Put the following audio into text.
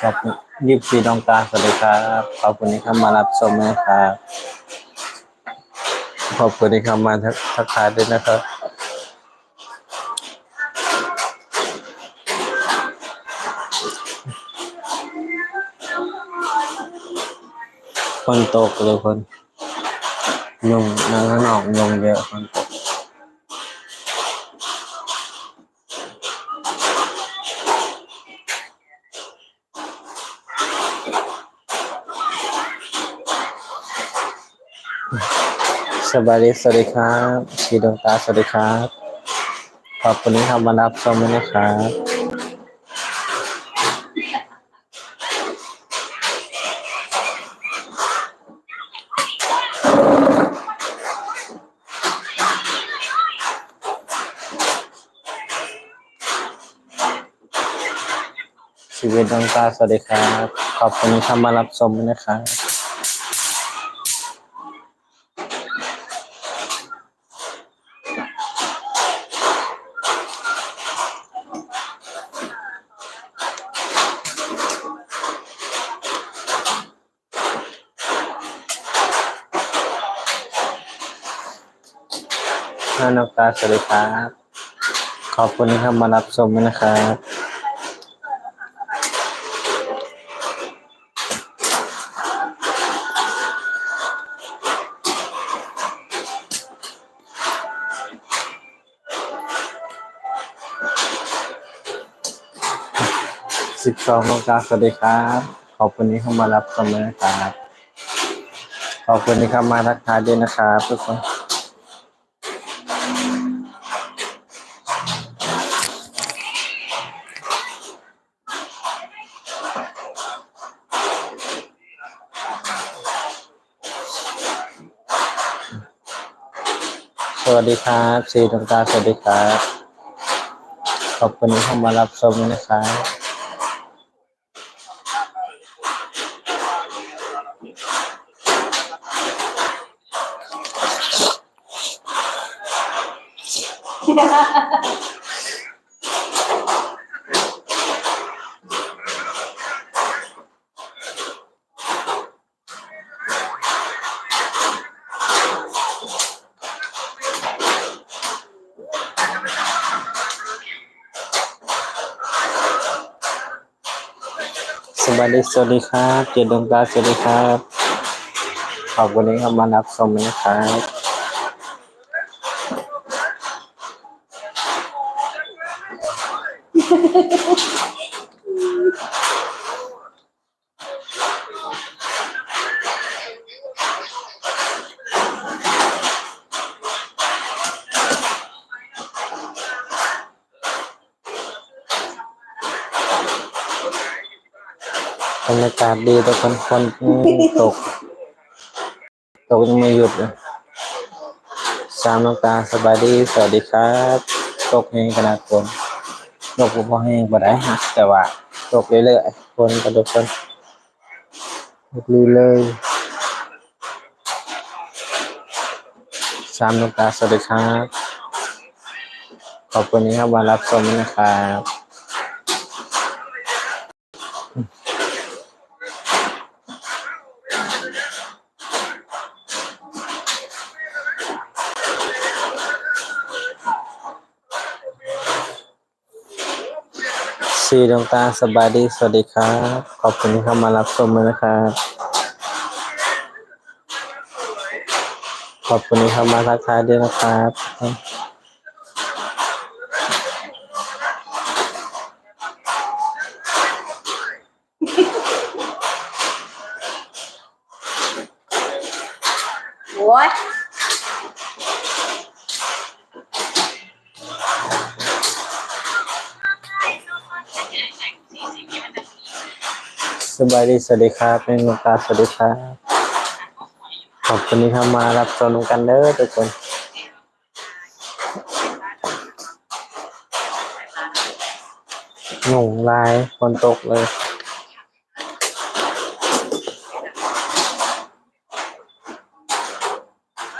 ขอบยิบซีดองตาสวัสดีครับขอบคุณที่เข้ามารับชมนะครับขอบคุณที่เข้ามาทักทายด้วยนะครับคนตกเลยคนยุงนางข้างนอกยุงเยอะคนตก สวัสดีสวัสดีครับชีดวงตาสวัสดีครับ ขอบคุณที่เข้ามารับชมนะครับชีวิตดวงตาสวัสดีครับ ขอบคุณที่เข้ามารับชมนะครับ น้านกตาสวัสดีครับ ขอบคุณที่เข้ามารับชมนะครับสิบสองนกตาสวัสดีครับ ขอบคุณที่เข้ามารับชมนะครับ ขอบคุณที่เข้ามาทักทายด้วยนะครับทุกคน วัสดีครับสีดวงตาสวัสดีครับ ขอบคุณที่เข้ามารับชมนะครับ สวัสดีสวัสดีครับเจดดวงตาสวัสดีครับ ขอบคุณที่เข้ามารับชมนะครับ รรยากาศดีแต่คนคนตก ตกยังไม่หยุดเลยสามน้ำตาสบายดีสวัสดีครับ ตกแห้งขนาดคนตกพอแห้งบ่ได้ฮะแต่ว่าตกเรื่อยๆคนกระโดดคนตกลุยเลยๆสามน้ำตาสวัสดีครับ ขอบคุณที่เข้ามารับชมนะครับ สีดวงตาสบายดีสวัสดีครับ ขอบคุณที่เข้ามารับชมด้วยนะครับ ขอบคุณที่เข้ามาทักทายด้วยนะครับโอ้ย สบายดีสวัสดีครับเป็นดวงตาสวัสดีครับขอบคุณที่เข้ามารับชมกันเด้อทุกคนหนุ่งลายฝนตกเลย